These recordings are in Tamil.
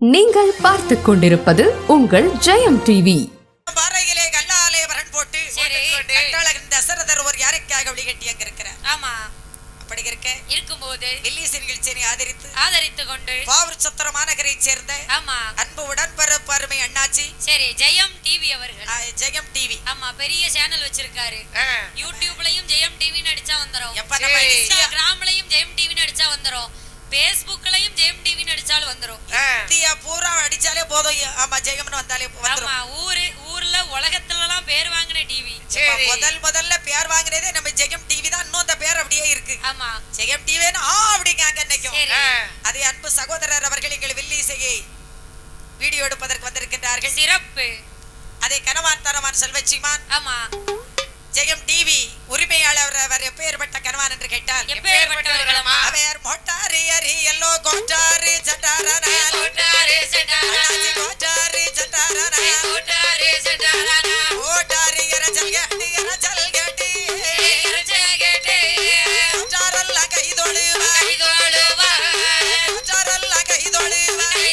நீங்கள் பார்த்துக் கொண்டிருப்பது உங்கள் ஜெயம் டிவி. பாறையிலே கல்லாலே வரன் போட்டு சரி. கட்டழகன் தசரதர் ஒரு யாரைக்காக வழிகட்டி அங்க இருக்கிறார் ஆமா. அப்படி இருக்க? இருக்கும்போது வில்லிசன் நிகழ்ச்சியை ஆதரித்து ஆதரித்து கொண்டு பாவூர் சத்திர மாநகரை சேர்ந்த ஆமா. அன்பு உடன்பரப்பு அருமை அண்ணாச்சி. சரி ஜெயம் டிவி அவர்கள். ஜெயம் டிவி. ஆமா பெரிய சேனல் வச்சிருக்காரு. யூடியூப்லயும் ஜெயம் டிவின்னு அடிச்சா வந்துரும். இன்ஸ்டாகிராம்லயும் ஜெயம் டிவின்னு அடிச்சா வந்துரும். பேஸ்புக்லயும் ஜெயம் டிவின்னு அடிச்சாலும் வந்துரும். இந்தியா பூரா அடிச்சாலே போதும். ஆமா ஜெயம்னு வந்தாலே ஆமா வந்துரும். ஊரு ஊர்ல உலகத்துல எல்லாம் பேர் வாங்கின டிவி முதல் முதல்ல பேர் வாங்குறதே நம்ம ஜெயம் டிவி தான். இன்னும் அந்த பேர் அப்படியே இருக்கு. ஆமா. ஜெயம் டிவின்னு ஆ அப்படிங்காங்க இன்னைக்கும். அதே அன்பு சகோதரர் அவர்கள் எங்கள் வில்லிசையை வீடியோ எடுப்பதற்கு வந்திருக்கின்றார்கள். சிறப்பு. அதே கனவான் தரவான் செல்வச்சிமான். ஆமா. ஜெயம் டிவி உரிமையாளர் அவர் எப்பேற்பட்ட கனவான் என்று கேட்டால் அவர் மொட்டாரி அரி எல்லோ கோட்டாரி சட்டாரனா கூட்டாரு சட்டாரா, கோட்டாரி சட்டாரனா கூட்டாரு சட்டாரா, கோட்டாரி இரச்சல் கேட்டி இரச்சல் கேட்டி. இரட்சகேட்டே, கோட்டாரல்ல கைதொழுவா கைதோழுவா, கோட்டாரல்ல கைதொழுவா கைதோழுவா.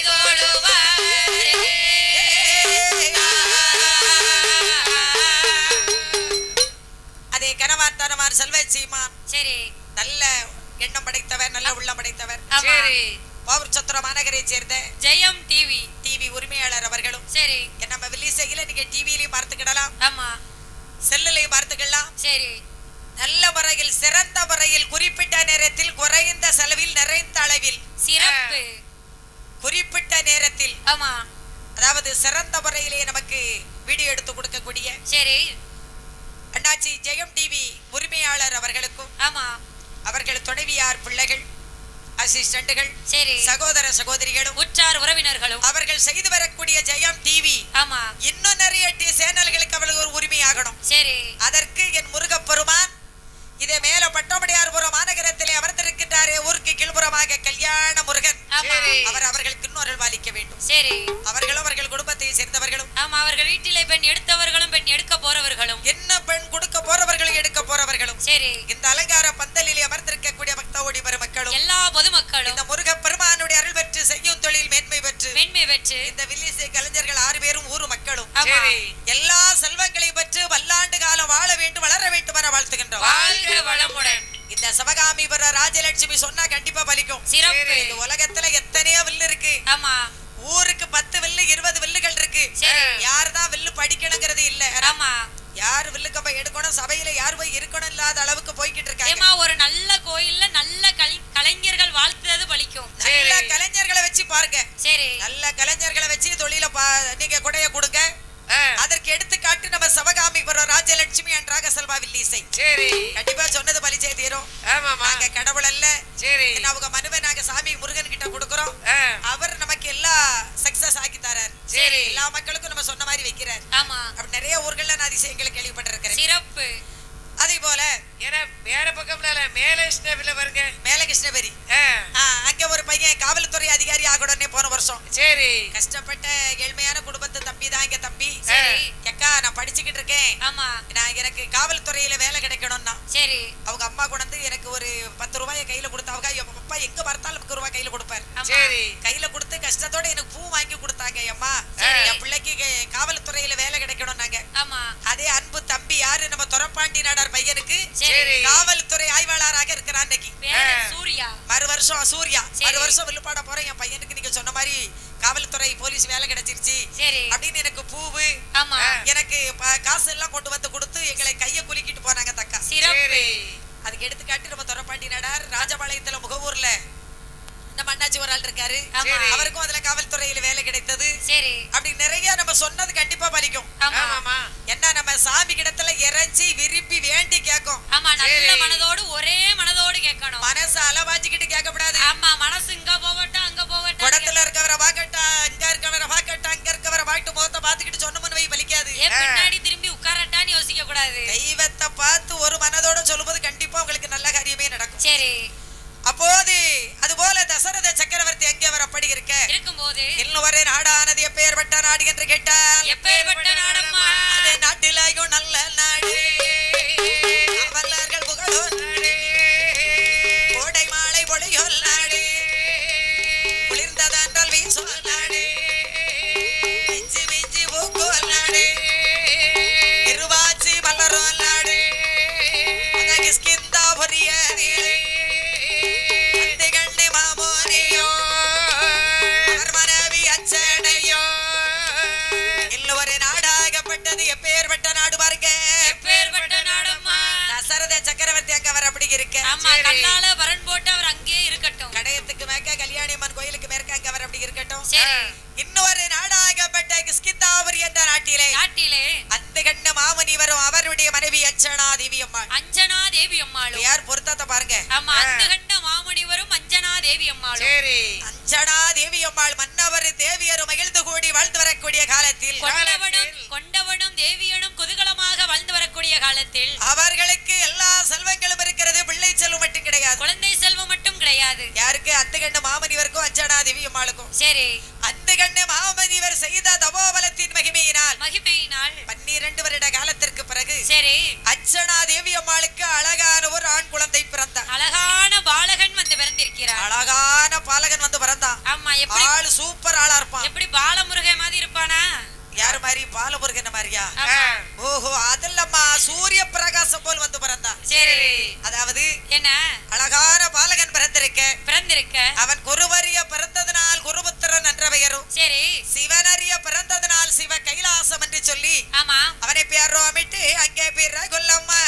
கனவான் தனவான் செல்வச்சிமான் சரி. நல்ல எண்ணம் படைத்தவர் நல்ல உள்ளம் படைத்தவர். ஆமா. பவுர் சத்திர மாநகரை சேர்ந்த ஜெயம் டிவி. டிவி உரிமையாளர் அவர்களும். சரி. நம்ம வில்லிசையில நீங்க டிவிலையும் பார்த்துக்கிடலாம். ஆமா. செல்லுலையும் பார்த்துக்கலாம் சரி. நல்ல முறையில் சிறந்த முறையில் குறிப்பிட்ட நேரத்தில் குறைந்த செலவில் நிறைந்த அளவில். சிறப்பு. குறிப்பிட்ட நேரத்தில். ஆமா. அதாவது சிறந்த முறையிலே நமக்கு வீடியோ எடுத்து கொடுக்கக்கூடிய சரி. அண்ணாச்சி ஜெயம் டிவி உரிமையாளர் அவர்களுக்கும் ஆமா. அவர்கள் துணைவியார் பிள்ளைகள் அசிஸ்டண்டுகள் சரி. சகோதர சகோதரிகளும் உற்றார் உறவினர்களும். அவர்கள் செய்து வரக்கூடிய ஜெயம் டிவி ஆமா. இன்னும் நிறைய டி சேனல்களுக்கு அவளுக்கு ஒரு உரிமையாகணும். சரி. அதற்கு என் முருகப்பெருமான் இதே மேல பட்டமடையார்புரம் மாநகரத்திலே அமர்ந்திருக்கின்றாரே ஊருக்கு கீழ்புறமாக கல்யாண முருகன். ஆமா. அவர் அவர்களுக்கு இன்னும் அருள் பாலிக்க வேண்டும். சரி. அவர்களும் அவர்கள் குடும்பத்தை சேர்ந்தவர்களும். ஆமா அவர்கள் வீட்டிலே பெண் எடுத்தவர்களும் பெண் இந்த அலங்கார பந்தலிலே அமர்ந்திருக்கக்கூடிய பக்தோடி பெருமக்களும் எல்லா பொதுமக்களும் இந்த முருக பெருமானுடைய அருள் பெற்று செய்யும் தொழில் மேன்மை பெற்று மேன்மை பெற்று இந்த வில்லிசை கலைஞர்கள் ஆறு பேரும் ஊர் மக்களும் ஆமா. எல்லா செல்வங்களையும் பெற்று பல்லாண்டு காலம் வாழ வேண்டும் வளர வேண்டும் என வாழ்த்துகின்றோம் வாழ்க வளமுடன் இந்த சிவகாமிபுர ராஜலட்சுமி சொன்னா கண்டிப்பா பலிக்கும் சிறப்பு இந்த உலகத்துல எத்தனையோ வில்லு இருக்கு ஆமா ஊருக்கு பத்து வில்லு இருபது வில்லுகள் இருக்கு சரி. யார் தான் வில்லு படிக்கணுங்கிறது இல்ல ஆமா யார் வில்லுக்கு போய் எடுக்கணும் சபையில யார் போய் இருக்கணும் இல்லாத அளவுக்கு போய்கிட்டு இருக்காங்க ஏமா ஒரு நல்ல கோயில்ல நல்ல கலை- கலைஞர்கள் வாழ்த்துறது பலிக்கும் நல்ல கலைஞர்களை வச்சு பாருங்க சரி நல்ல கலைஞர்களை வச்சு தொழில பா- நீங்க கொடைய கொடுங்க அதற்கு எடுத்துக்காட்டு நம்ம சிவகாமிபுரம் ராஜலட்சுமி அன்றாக செல்வா வில்லிசை சரி. கண்டிப்பா சொன்னது பலிச்சே தீரும். ஆமாமா நாங்க கடவுள் அல்ல. சரி. அவங்க மனுவை நாங்க சாமி முருகன் கிட்ட கொடுக்கறோம் அவர் நமக்கு எல்லாம் சக்சஸ் ஆக்கி தரார். சரி. எல்லா மக்களுக்கும் நம்ம சொன்ன மாதிரி வைக்கிறார். ஆமா. அப்படி நிறைய ஊர்கள்ல நான் அதிசயங்களை கேள்விப்பட்டிருக்கிறேன். சிறப்பு. அதே போல ஏன்னா வேற பக்கம்ல இல்ல, மேல வருங்க மேல ஆ, ஆ, அங்க ஒரு பையன் காவல்துறை அதிகாரி ஆகணும்னே போன வருஷம். சரி. கஷ்டப்பட்ட ஏழ்மையான குடும்பத்து தம்பி தான் இங்க தம்பி. அக்கா நான் படிச்சுக்கிட்டு இருக்கேன். ஆமா. நான் எனக்கு காவல்துறையில வேலை கிடைக்கணும்னா. சரி. அவங்க அம்மா கொண்டு எனக்கு ஒரு பத்து ரூபாயை கையில கொடுத்தாங்க என் அப்பா எங்க பார்த்தாலும் பத்து ரூபாய் கையில கொடுப்பாரு. சரி. கையில கொடுத்து கஷ்டத்தோட எனக்கு பூ வாங்கி கொடுத்தாங்க அம்மா. என் பிள்ளைக்கு காவல்துறையில வேலை கிடைக்கணும்னாங்க. ஆமா. அதே அன்பு தம்பி யாரு? நம்ம துரப்பாண்டி நாடார் பையனுக்கு. சரி. காவல்துறை ஆய்வாளராக இருக்கிறான் இன்னைக்கு சூர்யா. மறு வருஷம் சூர்யா. சரி. மறு வருஷம் வில்லுப்பாட போறேன். என் பையனுக்கு நீங்க சொன்ன மாதிரி காவல்துறை போலீஸ் வேலை கிடைச்சிருச்சு. சரி. அப்படின்னு எனக்கு பூவு எனக்கு காசு எல்லாம் கொண்டு வந்து கொடுத்து எங்களை கைய குலுக்கிட்டு போனாங்க தக்கா அதுக்கு எடுத்துக்காட்டு நம்ம துரப்பாண்டி நடார் ராஜபாளையத்துல முகவூர்ல நம்ம அண்ணாச்சி ஒரு ஆள் இருக்காரு. அவருக்கும் அதுல காவல்துறையில வேலை கிடைத்தது. சரி. அப்படி நிறைய நம்ம சொன்னது கண்டிப்பா பலிக்கும். என்ன நம்ம சாமி கிடத்துல இறைஞ்சி விரும்பி வேண்டி கேட்கும். ஆமா நல்ல சரி. மனதோடு ஒரே மனதோடு கேட்கணும். மனசு அலவாஞ்சிக்கிட்டு கேட்கக்கூடாது. ஆமா மனசு இங்க போகட்டும் அங்க போகட்டும். குடத்துல இருக்கவரை பாக்கட்டா இங்க இருக்கவரை பாக்கட்டா இங்க இருக்கவரை பாட்டு முகத்தை பாத்துக்கிட்டு சொன்னமுன்னு வை பலிக்காது. ஏன் பின்னாடி திரும்பி உட்காரட்டான்னு யோசிக்க கூடாது தெய்வத்தை பார்த்து ஒரு மனதோட சொல்லும்போது கண்டிப்பா உங்களுக்கு நல்ல காரியமே நடக்கும். சரி. அப்போது அதுபோல தசரத சக்கரவர்த்தி எங்கே அவர் அப்படி இருக்க இருக்கும்போது இன்னும் ஒரே நாடானது எப்பேற்பட்ட நாடு என்று கேட்டால் எப்பேற்பட்ட நாடம்மா? அது நாட்டிலேயும் நல்ல நாடு. அஞ்சனா தேவி அம்மா அஞ்சனா தேவி அம்மாளும் யார் பொருத்தத்தை பாருங்க. ஆமா அந்த கண்ட மாமுனிவரும் அஞ்சனா தேவி அம்மாளும் சரி. அஞ்சனா தேவி அம்மாள் மன்னவர் தேவியரும் மகிழ்ந்து கூடி வாழ்ந்து வரக்கூடிய காலத்தில். கொண்டவனும் கொண்டவனும் தேவியனும் குதூகலமாக வாழ்ந்து வரக்கூடிய காலத்தில். அவர்களுக்கு எல்லா செல்வங்களும் இருக்கிறது பிள்ளை செல்வம் மட்டும் கிடையாது. குழந்தை செல்வம் மட்டும் கிடையாது. யாருக்கு? அத்து கண்ட மாமனிவருக்கும் அஞ்சனா தேவி அம்மாளுக்கும் சரி. அத்து கண்ட மாமனிவர் செய்த தபோபலத்தின் மகிமையினால் மகிமையினால். பன்னிரண்டு வருட காலத்தில் சரி. அர்ச்சனா தேவி அம்மாளுக்கு அழகான ஒரு ஆண் குழந்தை பிறந்தான். அழகான பாலகன் வந்து பிறந்திருக்கிறார். அழகான பாலகன் வந்து பிறந்தான். ஆமா எப்படி ஆளு சூப்பர் ஆளா இருப்பான். எப்படி பாலமுருகன் மாதிரி இருப்பானா? யாரு மாதிரி? பாலமுருகன் மாதிரியா? ஓஹோ அதெல்லாமா சூரிய பிரகாசம் போல் வந்து பிறந்தான். சரி. அதாவது என்ன? அழகான பாலகன் பிறந்திருக்க. பிறந்திருக்க. அவன் குருவரிய பிறந்ததனால் குருபுத்திரன் என்ற பெயரும். சரி. சிவனறிய பிறந்ததனால் சிவ கைலாசம் என்று சொல்லி ஆமா. மனை பேரோ மிட்டு அங்கே பிற கொல்லம்மா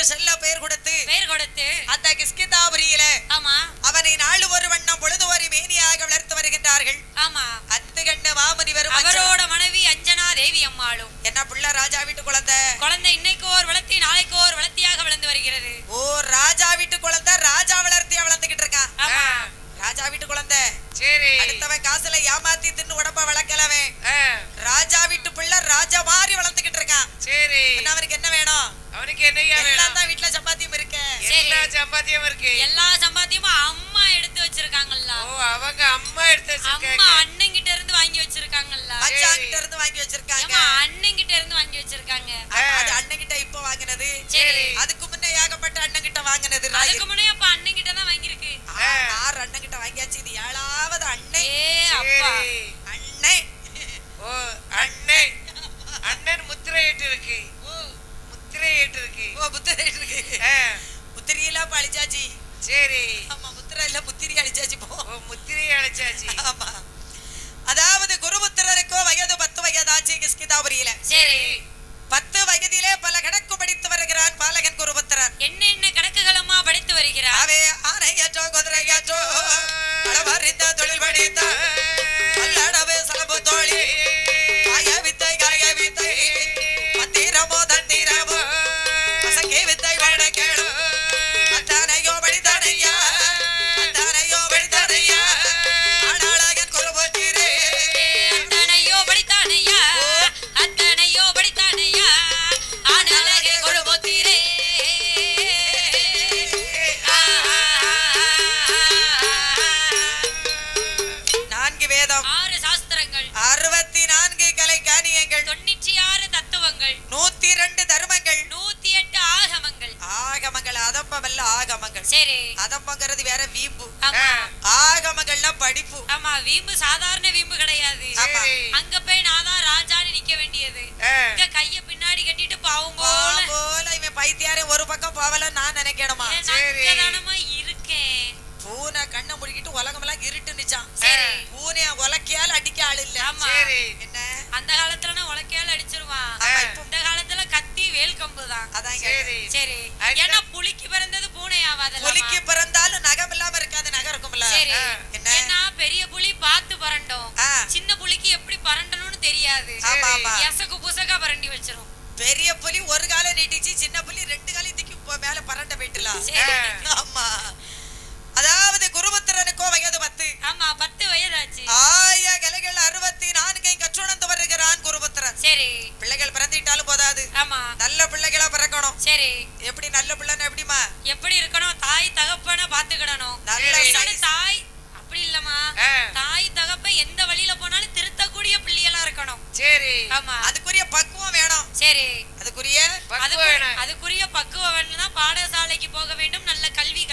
என்று செல்ல பெயர் கொடுத்து பெயர் கொடுத்து அந்த கிஸ்கிதாபுரியில ஆமா. அவனை நாள் ஒரு வண்ணம் பொழுது ஒரு மேனியாக வளர்த்து வருகின்றார்கள். ஆமா. அத்து கண்டு மாமுனிவரும் அவரோட மனைவி அஞ்சனா தேவி அம்மாளும். என்ன புள்ள ராஜா வீட்டு குழந்தை? குழந்தை இன்னைக்கு ஒரு வளர்த்தி நாளைக்கு ஒரு வளர்த்தியாக வளர்ந்து வருகிறது. ஓ ராஜா வீட்டு குழந்தை ராஜா வளர்த்தியா வளர்ந்துகிட்டு இருக்கான். ராஜா வீட்டு குழந்தை. சரி. அடுத்தவன் காசுல ஏமாத்தி தின்னு Okay. ஆமா. நல்ல பிள்ளைகளா பிறக்கணும். சரி. எப்படி நல்ல பிள்ளைன்னு எப்படிமா எப்படி இருக்கணும்? தாய் தகப்பன பாத்துக்கிடணும் நல்ல. தாய். அப்படி இல்லம்மா. ஆ. தாய் தகப்பன் எந்த வழியில போனாலும் திருத்தக்கூடிய பிள்ளைகளா இருக்கணும். சரி. ஆமா. அதுக்குரிய பக்குவம் வேணும். சரி. அதுக்குரிய அதுக்குரிய பக்குவம் வேணும்னா பாடசாலைக்கு போக வேண்டும். நல்ல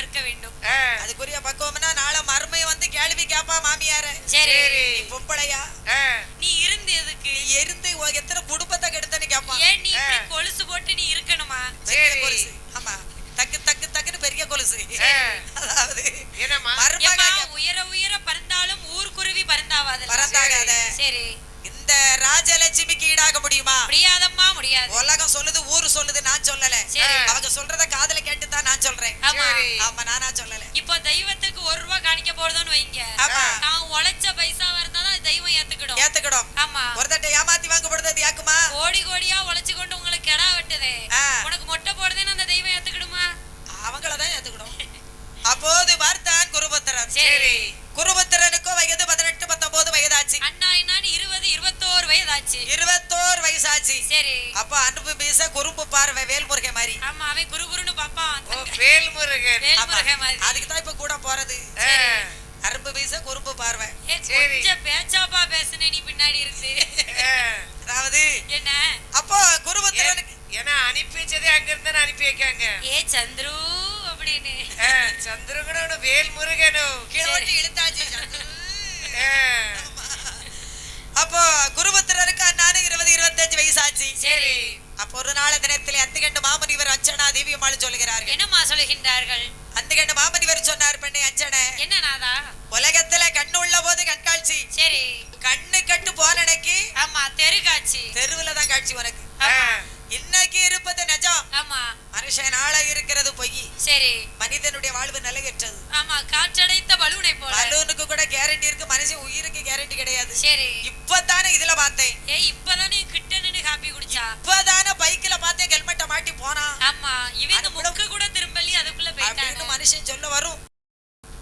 கற்க வேண்டும். அதுக்குரிய பக்குவம்னா நாளை மறுமை வந்து கேள்வி கேப்பா மாமியார. சரி. நீ பொம்பளையா? நீ இருந்து எதுக்கு? உ- எத்தனை குடும்பத்தை கெடுத்தன்னு கேப்பான் ஏன் நீ. கொலுசு போட்டு நீ இருக்கணுமா. கொலுசு. ஆமா. தக்கு தக்கு தக்குன்னு பெரிய கொலுசு. அதாவது உயர உயர பறந்தாலும் ஊர்க்குருவி பறந்தாவாது பறந்தாகாத. சரி. இந்த ராஜலட்சுமிக்கு ஈடாக முடியுமா? முடியாதம்மா முடியாது. உலகம் சொல்லுது ஊரு சொல்லுது நான் சொல்லல. சரி. அவங்க சொல்றத காதுல கேட்டு தான் நான் சொல்றேன். ஆமா. சரி. ஆமா நானா சொல்லல. இப்போ தெய்வத்துக்கு ஒரு ரூபா காணிக்க போறதுன்னு வைங்க. நான் உழைச்ச பைசாவா இருந்தா தான் தெய்வம் ஏத்துக்கிடும். ஏத்துக்கிடும். ஆமா. ஒரு தட்டை ஏமாத்தி வாங்கப்படுறது யாக்குமா? கோடி கோடியா உழைச்சு கொண்டு உங்களுக்கு கெடா வெட்டுதே. உனக்கு மொட்டை போடுதேன்னு அந்த தெய்வம் ஏத்துக்கிடுமா? அவங்களதான் ஏத்துக்கிடும். அப்போது பார்த்தான் குருபத்திரன். சரி. குருபத்திரனுக்கோ வயது பதினெட்டு பத்தொன்பது வயதாச்சு. அண்ணா என்னான்னு இருபது இருபத்தோரு வயதாச்சு. இருபத்தோரு வயசாச்சு. சரி. அப்ப அன்பு மீச குறும்பு பார்வை வேல்முருகை மாதிரி. ஆமா அவன் குரு குருன்னு பாப்பான் வேல்முருகன். வேல்முருகன் மாதிரி. அதுக்கு தான் இப்ப கூட போறது. அரும்பு மீச குறும்பு பார்வை. கொஞ்சம் பேச்சாப்பா பேசுன நீ பின்னாடி இருந்து. அதாவது என்ன? அப்போ குருபத்திரனுக்கு ஏன்னா அனுப்பி வச்சதே அங்க இருந்து அனுப்பி வைக்காங்க. ஏ சந்துரு அப்படின்னு. ஆ, சந்திரகுணனும் வேல்முருகனும் கீழே இழுத்தாச்சு ஆ, அப்போ குருபத்திரனுக்கு அண்ணானு இருபது இருபத்தஞ்சு வயசாச்சு. சரி. அப்போ ஒரு நாள தினத்திலே அத்துகண்டு மாமனிவர் அஞ்சனா தேவியம்மாள் சொல்லுகிறார்கள். என்னம்மா சொல்லுகின்றார்கள்? அந்துகண்டு மாமனிவர் சொன்னார் பெண்ணை அஞ்சனை என்ன நாதா? உலகத்துல கண்ணு உள்ள போது கண்காட்சி. சரி. கண்ணு கட்டு போனனைக்கு ஆமா தெருக்காட்சி. தெருவுல தான் காட்சி உனக்கு. இன்னைக்கு இருப்பது நிஜம். ஆமா. மனுஷனால இருக்கிறது பொய். சரி. மனிதனுடைய வாழ்வு நிலையற்றது. ஆமா காற்றடைத்த பலூனை போல. பலூனுக்கு கூட கேரண்டி இருக்கு மனுஷன் உயிருக்கு கேரண்டி கிடையாது. சரி. இப்பதானே இதுல பார்த்தேன். ஏ இப்பதானே கிட்ட நின்னு காப்பி குடிச்சா? இப்பதானே பைக்ல பார்த்தேன் ஹெல்மெட்டை மாட்டி போனான் ஆமா இவங்க அது கூட- திரும்பலி அதுக்குள்ள போயிட்டாங்க மனுஷன் சொல்ல வரும்.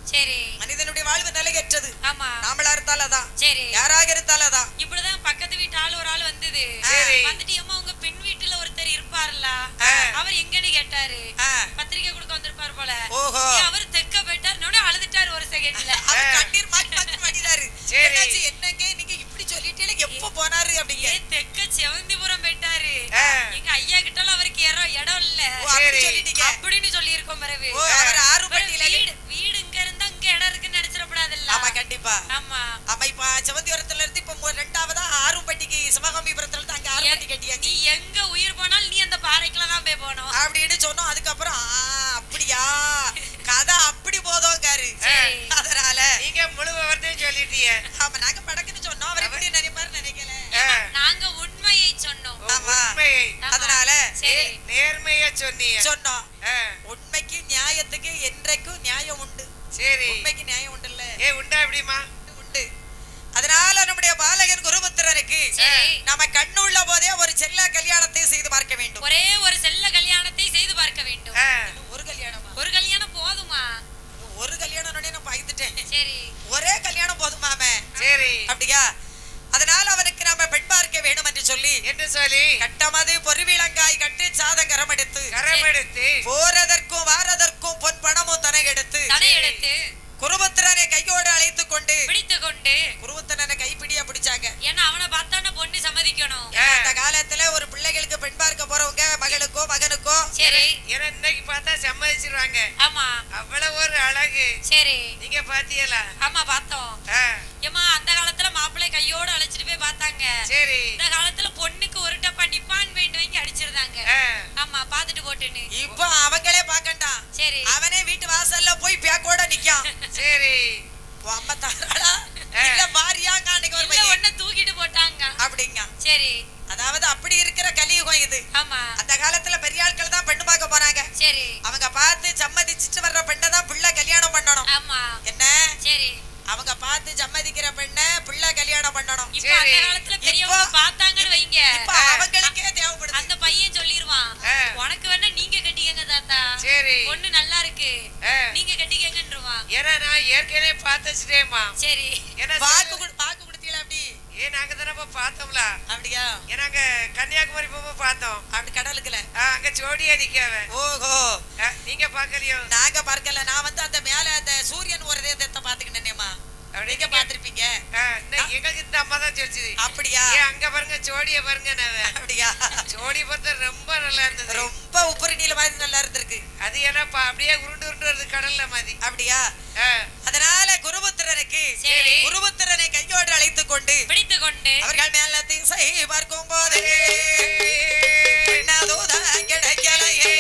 சரி. மனிதனுடைய வாழ்வு நிலையற்றது. ஆமா. நாமளா இருந்தாலும் அதான். சரி. யாராக இருந்தாலும் அதான் இப்படிதான் பக்கத்து வீட்டு ஆள் ஒரு ஆள் வந்தது சரி. வந்துட்டு அம்மா உங்க பெண் வீட்டுல ஒருத்தர் இருப்பார்ல ஆ. அவர் எங்கன்னு கேட்டாரு ஆ. பத்திரிக்கை கொடுக்க வந்திருப்பார் போல ஓஹோ ஏன் அவர் தெக்க போயிட்டார் உடனே அழுதுட்டாரு ஒரு செகண்ட்ல அவர் கண்ணீர் மாட்டி மாட்டி மாட்டினாரு சரி. என்னாச்சு என்னங்க நீங்க இப்படி சொல்லிட்டே எப்ப போனாரு அப்படிங்க ஏ தெக்க செவந்திபுரம் போயிட்டாரு ஆ. எங்க ஐயா கிட்டலாம் அவருக்கு இடம் இடம் இல்ல ஓ, அப்படி சரி. சொல்லிட்டீங்க அப்படின்னு சொல்லியிருக்கோம் பிறகு ஓ அவர் ஆறு பிறகு பட்டியில வீடு வீடு இங்க இருந்தா இங்க இடம் இருக்குன்னு நினைச்சிடப்படாதுல்ல ஆமா கண்டிப்பா ஆமா ஆமா இப்ப செவந்திபுரத்துல இருந்து இப்ப மு- ரெண்டாவதா ஆறும்பட்டிக்கு சிவகாமிபுரத்துல இருந்து அங்க ஆறுபட்டி நீ கட்டியாச்சு எங்க உயிர் போனாலும் நீ அந்த பாறைக்குள்ள தான் போய் போகணும் அப்படின்னு சொன்னோம் அதுக்கப்புறம் ஆ, அப்படியா கதை அப்படி போதோங்காரு சரி. அதனால நீங்க முழு விவரத்தையும் சொல்லிட்டீங்க ஆமா நாங்க படக்குன்னு சொன்னோம் அவர் எப்படி நினைப்பாரு நினைக்கல ஆ, நாங்க உண்மையை சொன்னோம் ஓ, ஆமா. உண்மையை ஆமா. அதனால சரி நேர்மையா சொன்னீங்க. சொன்னோம் ஆ, உண்மைக்கு நியாயத்துக்கு என்றைக்கும் நியாயம் உண்டு. சரி. உண்மைக்கு நியாயம் உண்டு இல்ல ஏ உண்டா எப்படிமா உண்டு அதனால நம்முடைய பாலகன் குருபுத்திரருக்கு சரி. நம்ம கண்ணுள்ள போதே ஒரு செல்ல கல்யாணத்தை செய்து பார்க்க வேண்டும். ஒரே ஒரு செல்ல கல்யாணத்தை செய்து பார்க்க வேண்டும். ஒரு கல்யாணமா? ஒரு கல்யாணம் போதுமா? ஒரு கல்யாணம் நான் பயந்துட்டேன். சரி. ஒரே கல்யாணம் போதுமாமே சரி. அப்படியா? அதனால அவனுக்கு நாம பெண் பார்க்க வேண்டும் என்று சொல்லி என்று சொல்லி. கட்டமது பொறிவிலங்காய் கட்டு சாதங்கரம் எடுத்து கரம் எடுத்து போறதற்கும் வாரதற்கும் பொன் பணமும் தனை எடுத்து தடை எடுத்து குருபுத்திரனை கையோடு அழைத்துக் கொண்டு பிடித்து கொண்டு குருபுத்திரனை கைப்பிடியா பிடிச்சாங்க ஏன்னா அவனை பார்த்தான பொண்ணு சம்மதிக்கணும் ஏன்னா அந்த காலத்துல ஒரு பிள்ளைகளுக்கு பெண் பார்க்க போறவங்க மகளுக்கோ மகனுக்கோ சரி ஏன்னா இன்னைக்கு பார்த்தா சம்மதிச்சிருவாங்க ஆமா. அவ்வளவு ஒரு அழகு. சரி. நீங்க பாத்தீங்களா? ஆமா பார்த்தோம். ஏமா அந்த காலத்துல மாப்பிள்ளை கையோட அழைச்சிட்டு போய் பார்த்தாங்க. சரி. இந்த காலத்துல பொண்ணுக்கு ஒரு டப்பா நிப்பான் பெயிண்ட் வாங்கி அடிச்சிருந்தாங்க. ஆமா பாத்துட்டு போட்டுன்னு. இப்போ அவங்களே பார்க்கண்டாம் சரி. அவனே வீட்டு வாசல்ல போய் பேக்கோட நிக்கான். சரி. அம்மா தாராளா ஆ. இல்ல பாரியாங்க அன்னைக்கு ஒரு பையன். ஒண்ணு தூக்கிட்டு போட்டாங்க. அப்படிங்க. சரி. அதாவது அப்படி இருக்கிற கலியுகம் இது. ஆமா. அந்த காலத்துல பெரிய ஆட்கள் அவங்க பார்த்து சம்மதிக்கிற பெண்ணை பிள்ளை கல்யாணம் பண்ணணும். இப்ப அந்த. காலத்துல பெரியவங்க பார்த்தாங்கன்னு வைங்க. இப்ப அவங்களுக்கே தேவைப்படுது. அந்த பையன் சொல்லிருவான். உனக்கு வேணா நீங்க கட்டிக்கங்க தாத்தா. சரி. பொண்ணு நல்லா இருக்கு. நீங்க கட்டிக்கங்கன்றுவான். ஏன்னா நான் ஏற்கனவே பார்த்து வச்சுட்டேம்மா. சரி. ஏன்னா வாக்கு ஏன் நாங்க தானே பார்த்தோம்ல? அப்படியா? ஏன்னாங்க கன்னியாகுமரி போகும்போது பார்த்தோம். அப்படி கடலுக்குல? அங்க ஜோடியா நிக்காவ ஓஹோ. நீங்க பாக்கலையோ நாங்க பார்க்கல. நான் வந்து அந்த மேல அந்த சூரியன் ஒரு இதத்தை பாத்துக்கிட்டேனேமா நீங்க பாத்திருப்பீங்க எங்களுக்கு இந்த அம்மா தான் சொல்லுச்சு அப்படியா? அங்க பாருங்க ஜோடிய பாருங்க அப்படியா? ஜோடி பார்த்தா ரொம்ப நல்லா இருந்தது. ரொம்ப உப்புரி நீல மாதிரி நல்லா இருந்திருக்கு. அது ஏன்னா அப்படியே உருண்டு உருண்டு வருது கடல்ல மாதிரி. அப்படியா? அதனால குருபுத்திரனுக்கு. குருபுத்திரனை கையோடு அழைத்துக் கொண்டு பிடித்து கொண்டு அவர்கள் மேல திசை பார்க்கும் போது கிடைக்கலையே.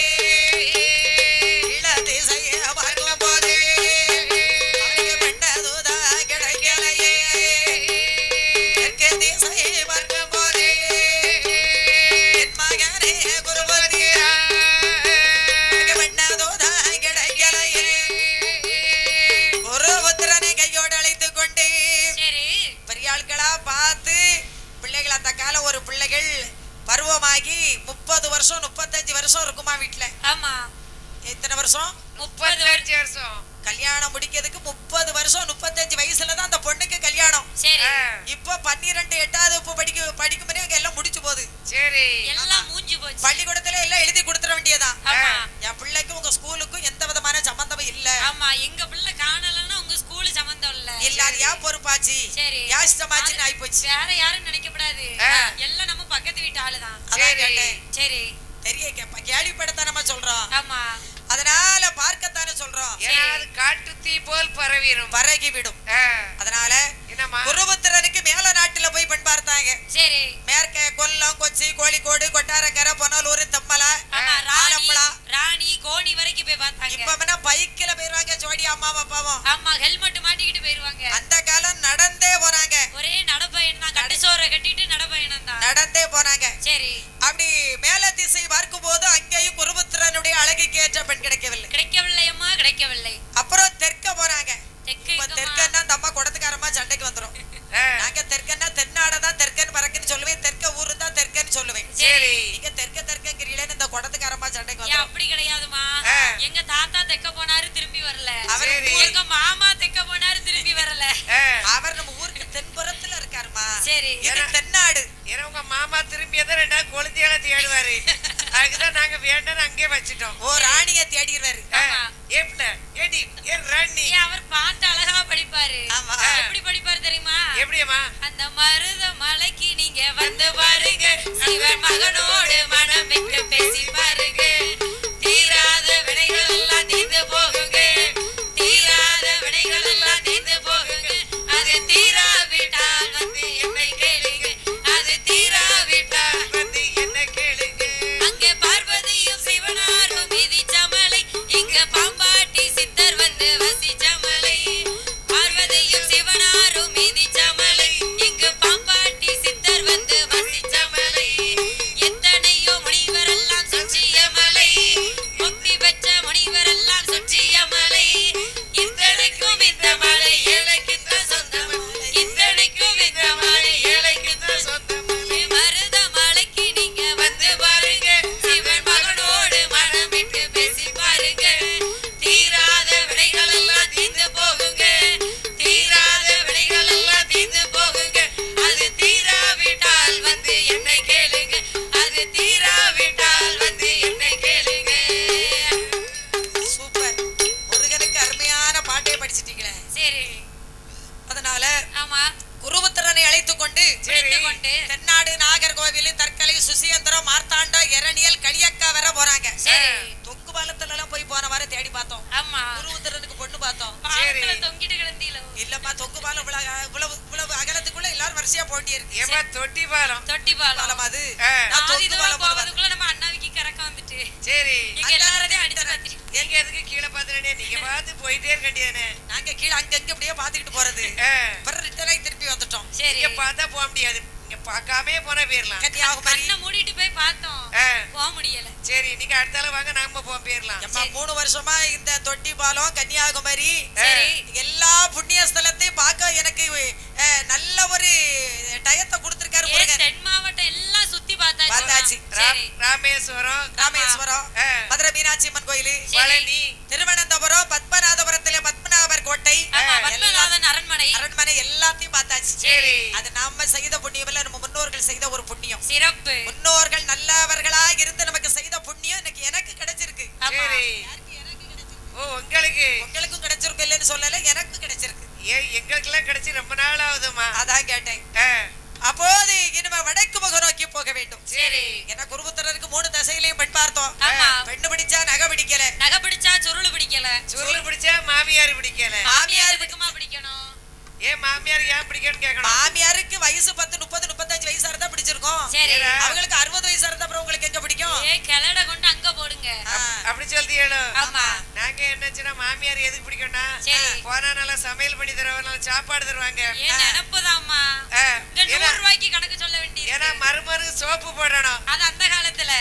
ஏன் பொறுப்பாச்சு. சரி. யாசிட்டமாச்சுன்னு ஆயிப்போச்சு. வேற யாரும் நினைக்கப்படாது. எல்லாம் நம்ம பக்கத்து வீட்டு ஆளுதான். சரி. சரி தெரிய கேப்ப கேள்விப்படத்தான் நம்ம சொல்றோம் ஆமா. அதனால பார்க்கத்தானே சொல்றோம். ஏன்னா அது காட்டு தீ போல் பரவிடும் பரகி விடும் ஆ, அதனால குருபுத்திரனுக்கு மேல நாட்டுல போய் பெண் பார்த்தாங்க சரி. மேற்க கொல்லம் கொச்சி கோழிக்கோடு கொட்டாரக்கரை பொன்னலூர் தெம்மலா ஆலப்புழா. ராணி கோணி வரைக்கும் போய் பார்த்தாங்க. இப்ப வேணா பைக்கில போயிருவாங்க ஜோடி அம்மாவும் அப்பாவும். ஆமா ஹெல்மெட் மாட்டிக்கிட்டு போயிருவாங்க. அந்த காலம் நடந்தே போனாங்க. ஒரே நடப்பயணம் தான் கட்டு சோறை கட்டிட்டு நடப்பயணம் தான் நடந்தே போனாங்க. சரி. அப்படி மேல திசை பார்க்கும் போது அங்கேயும் குருபுத்திரனுடைய அழகுக்கு ஏற்ற பெண் கிடைக்கவில்லை. கிடைக்கவில்லை அம்மா கிடைக்கவில்லை. அப்புறம் தெற்க போறாங்க? தெற்கன்னா அந்த அம்மா குடத்துக்காரமா சண்டைக்கு வந்துரும். ஆ, நாங்க தெற்கன்னா தென்னாட தான் தெற்கன்னு பறக்குன்னு சொல்லுவேன் தெற்க ஊரு தான் தெற்கன்னு சொல்லுவேன் சரி நீங்க தெற்க தெற்கங்கிறீங்களேன்னு இந்த குடத்துக்காரமா சண்டைக்கு ஏன் வந்துரும் அப்படி கிடையாதுமா ஆ. எங்க தாத்தா தெக்க போனாரு திரும்பி வரல அவரு சரி. எங்க மாமா தெக்க போனாரு திரும்பி வரல ஆ, அவர் நம்ம ஊருக்கு தென்புறத்துல இருக்காருமா சரி. இது தென்னாடு ஏன்னா உங்க மாமா திரும்பியதான் ரெண்டாவது கொளுத்தியால தேடுவாரு அதுக்குதான் நாங்க வேண்டாம் அங்கே வச்சுட்டோம். ஓ ராணிய தேடிடுவாரு. எப்படின்னா ஏடி ஏன் ராணி? அவர் பாட்டு அழகா படிப்பாரு. எப்படி படிப்பாரு தெரியுமா? எப்படியம்மா? அந்த மருத மலைக்கு நீங்க வந்து பாருங்க. சிவன் மகனோடு கன்னியாகுமரி. எல்லா புண்ணிய ஸ்தலத்தையும் பார்க்க எனக்கு நல்ல ஒரு டயத்தை கொடுத்திருக்காரு முருகன். தென் மாவட்டம் எல்லாம் சுத்தி பார்த்தாச்சு. ராமேஸ்வரம் ராமேஸ்வரம். மதுரை மீனாட்சி அம்மன் கோயில். பழனி திருவனந்தபுரம் பத்மநாதபுரத்துல பத்மநாபர் கோட்டை. பத்மநாதன் அரண்மனை. அரண்மனை எல்லாத்தையும் பார்த்தாச்சு. சரி. அது நாம செய்த புண்ணியம் இல்ல நம்ம முன்னோர்கள் செய்த ஒரு புண்ணியம். சிறப்பு. முன்னோர்கள் நல்லவர்களா இருந்து நமக்கு செய்த புண்ணியம் இன்னைக்கு எனக்கு கிடைச்சிருக்கு. சரி. ஓ உங்களுக்கு? உங்களுக்கும் கிடைச்சிருக்கு இல்லைன்னு சொல்லல எனக்கும் கிடைச்சிருக்கு. ஏ எங்களுக்கெல்லாம் கிடைச்சி ரொம்ப நாள் ஆகுதுமா அதான் கேட்டேன். அப்போது இனிமே வடக்கு முக நோக்கி போக வேண்டும். சரி. ஏன்னா குருபுத்திரருக்கு மூணு தசையிலையும் பெண் பார்த்தோம். பெண்ணு பிடிச்சா நகை பிடிக்கல. நகை பிடிச்சா சுருள் பிடிக்கல. சுருள் பிடிச்சா மாமியார் பிடிக்கல. மாமியார் எதுக்குமா பிடிக்கணும்? ஏன் மாமியார் ஏன் பிடிக்கணும்னு கேட்கணும் மாமியாருக்கு வயசு பத்து முப்பது முப்பத்தஞ்சு வயசா இருந்தா பிடிச்சிருக்கும். சரி. அவங்களுக்கு அறுபது வயசா இருந்தா அப்புறம் உங்களுக்கு எங்க பிடிக்கும்? ஏ கிளட கொண்டு அங்க போடுங்க. அப்படி சொல்லியேளோ ஆமா. நாங்க என்னச்சுன்னா மாமியார் எதுக்கு பிடிக்கும்னா சரி. போனா நல்லா சமையல் பண்ணி தருவாங்க நல்லா சாப்பாடு தருவாங்க. நினப்புதாம்மா? நூறு ரூபாய்க்கு கணக்கு சொல்ல வேண்டி ஏன்னா மறுமறு சோப்பு போடணும். அது அந்த காலத்துல.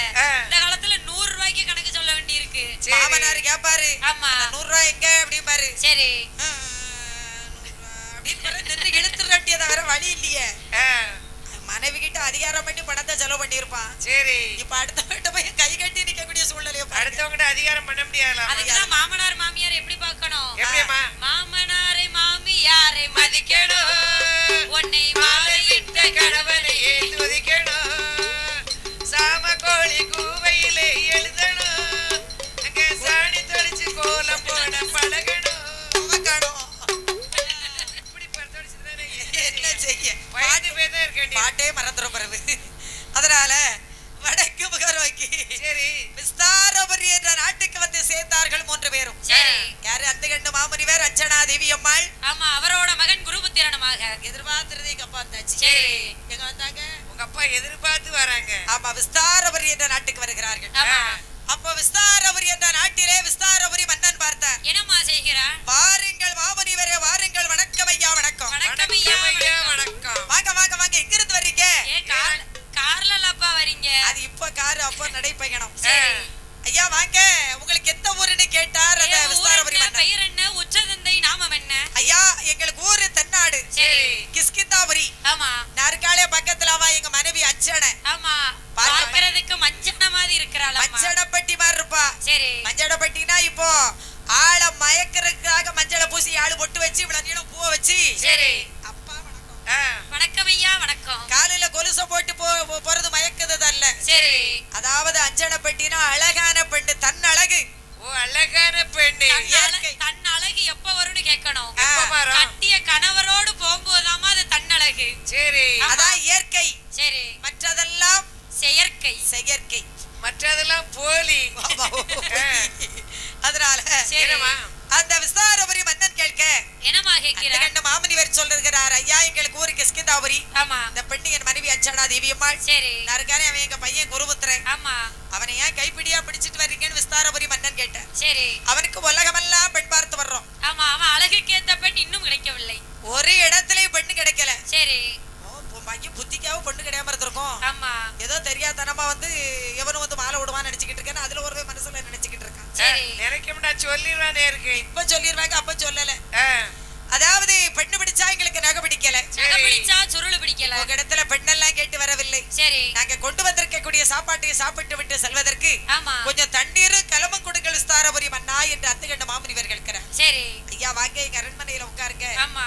இந்த காலத்துல நூறு ரூபாய்க்கு கணக்கு சொல்ல வேண்டி இருக்கு. மாமனார் கேப்பாரு ஆமா. நூறு ரூபாய் எங்க அப்படிம்பாரு. சரி. இழுத்துற வேண்டியதை வேற வழி இல்லையே. மனைவி கிட்ட அதிகாரம் பண்ணி பணத்தை செலவு பண்ணியிருப்பான். சரி. இப்ப அடுத்த வீட்டு போய் கை கட்டி நிக்கக்கூடிய சூழ்நிலையை. அடுத்தவங்கிட்ட அதிகாரம் பண்ண முடியாதுல அதுக்குதான் மாமனார் மாமியார் எப்படி பார்க்கணும்? மாமனாரை மாமியாரை மதிக்கணும். உன்னை மாலையிட்ட அது இப்ப காரு அப்ப நடைப்பயணம். சரி. ஐயா வாங்க. உங்களுக்கு எந்த ஊருன்னு கேட்டார் அந்த விஸ்தாரபுரி பெயர் என்ன? உச்சதந்தை நாமம் என்ன ஐயா எங்களுக்கு ஊரு தென்னாடு. கிஸ்கிந்தாபுரி. ஆமா. நாற்காலிய பக்கத்துல அவ எங்க மனைவி அச்சனை. ஆமா. பாக்க- பாக்குறதுக்கு மஞ்சன மாதிரி இருக்கிறாள் மஞ்சடப்பட்டி மாதிரி இருப்பா. சரி. மஞ்சடப்பட்டினா இப்போ ஆளை மயக்கிறதுக்காக மஞ்சளை பூசி ஆளு பொட்டு வச்சு இவ்வளவு நீளம் பூவை வச்சு சரி. வணக்கம் ஐயா வணக்கம். காலையில கொலுச போட்டு போ போறது மயக்குது அல்ல சரி. அதாவது அஞ்சனப்பட்டினா அழகான பெண்ணு தன் அழகு. ஓ அழகான பெண்ணு. தன். தன் அழகு எப்ப வரும்னு கேட்கணும்? கட்டிய கணவரோடு போகும்போதாமா அது தன்னழகு சரி. ஆமா. அதான் இயற்கை. சரி. மற்றதெல்லாம் செயற்கை. செயற்கை. மற்றதெல்லாம் போலி ஆமா. ஆ. அதனால சரி. என்னம்மா? அந்த விஸ்தாரபுரி மன்னன் கேட்க கேட்கிறார் கண்ட மாமனிவர் சொல்லுகிறார் ஐயா எங்களுக்கு ஊரு கிஸ்கிந்தாபுரி ஆமா. இந்த பெண்ணு என் மனைவி அஞ்சனா தேவியம்மாள். சரி. நான் அவன் எங்க பையன் குருபுத்திரன். ஆமா. அவனை ஏன் கைப்பிடியா பிடிச்சிட்டு வர்றீங்கன்னு விஸ்தாரபுரி மன்னன் கேட்டேன் சரி. அவனுக்கு உலகமெல்லாம் பெண் பார்த்து வர்றோம். ஆமா அவன் அழகுக்கு ஏத்த பெண் இன்னும் கிடைக்கவில்லை. ஒரு இடத்துலயும் பெண்ணு கிடைக்கல. சரி. பையன் புத்திக்காவும் பொண்ணு கிடையாம இருந்திருக்கும். ஆமா. ஏதோ தெரியாதனமா வந்து எவனும் வந்து மாலை விடுவான்னு நினைச்சுக்கிட்டு இருக்கேன் அதுல ஒரு மனசுல நினைச்சுக்கிட்டு இருக்கான். சரி. நினைக்கமுடா சொல்லிடுவானே இருக்கு இப்ப சொல்லிடுவாங்க அப்ப சொல்லல. அதாவது பெண்ணு பிடிச்சா எங்களுக்கு நகை பிடிக்கல. நகை பிடிச்சா சுருள் பிடிக்கல. உங்க இடத்துல பெண்ணெல்லாம் கேட்டு வரவில்லை. சரி. நாங்க கொண்டு வந்திருக்கக்கூடிய சாப்பாட்டை சாப்பிட்டு விட்டு செல்வதற்கு ஆமா. கொஞ்சம் தண்ணீர் கலமும் கொடுங்கள் விஸ்தாரபுரி மன்னா என்று அத்துக்கண்ட மாமுனிவர் கேட்கிறார். சரி. ஐயா வாங்க எங்க அரண்மனையில உட்காருங்க. ஆமா.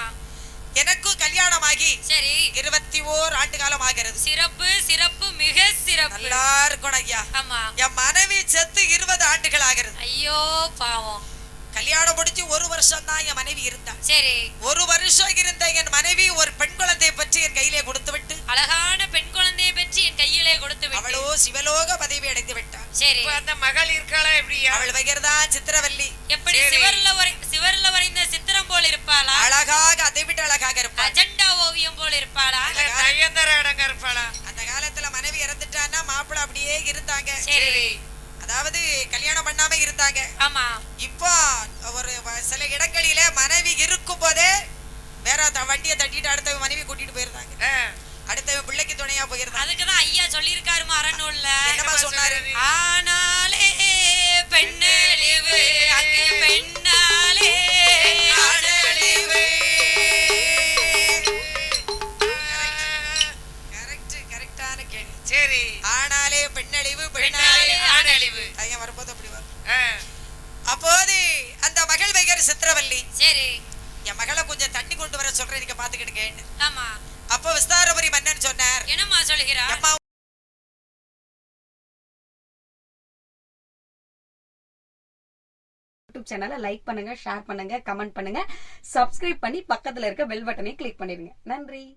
எனக்கும் கல்யாணம் ஆகி சரி. இருபத்தி ஓர் ஆண்டு காலம் ஆகிறது. சிறப்பு சிறப்பு மிக சிறப்பு. நல்லா இருக்கணும் ஐயா. ஆமா. என் மனைவி செத்து இருபது ஆண்டுகள் ஆகிறது. ஐயோ பாவம். கல்யாணம் முடிஞ்சு ஒரு வருஷம் தான் என் மனைவி இருந்தா சரி. ஒரு வருஷம் இருந்த என் மனைவி ஒரு பெண் குழந்தை பற்றி என் கையிலே கொடுத்து விட்டு அழகான பெண் குழந்தையை பெற்று என் கையிலே கொடுத்து விட்டு. அவளோ சிவலோக பதவி அடைந்து விட்டாள். சரி. அந்த மகள் இருக்காளா எப்படியா? அவள் பெயர்தான் சித்திரவல்லி எப்படி. சிவர்ல வரை சிவர்ல வரைந்த சித்திரம் போல் இருப்பாளா? அழகாக அதை விட்டு அழகாக இருப்பாள். அஜெண்டா ஓவியம் போல் இருப்பாளா? இல்ல நயன்தாரா அடங்க இருப்பாளா? அந்த காலத்துல மனைவி இறந்துட்டான்னா மாப்பிள்ளை அப்படியே இருந்தாங்க. சரி. அதாவது கல்யாணம் பண்ணாம இருந்தாங்க. ஆமா. இப்போ ஒரு சில இடங்களிலே மனைவி இருக்கும் போதே வேற வண்டியை தட்டிட்டு அடுத்தவன் மனைவி கூட்டிட்டு போயிருந்தாங்க. ஆ, அடுத்தவன் பிள்ளைக்கு துணையா போயிருந்தாங்க அதுக்குதான் ஐயா சொல்லியிருக்காருமா அரண்நூல்ல என்னமா சொன்னாரு ஆனாலே பெண்ணழிவு அங்கே பெண்ணாலே அப்போது அந்த மகள் வைகர் சித்திரவல்லி. சரி. என் மகளை கொஞ்சம் தண்ணி கொண்டு வர சொல்றேன் நீங்க பாத்துக்கிட்டு ஆமா. அப்போ விஸ்தாரபுரி மன்னன் சொன்னார் என்னம்மா சொல்கிறார் யூடியூப் சேனலை லைக் பண்ணுங்க ஷேர் பண்ணுங்க கமெண்ட் பண்ணுங்க. சப்ஸ்கிரைப் பண்ணி பக்கத்துல இருக்க பெல் பட்டனை கிளிக் பண்ணிருங்க நன்றி.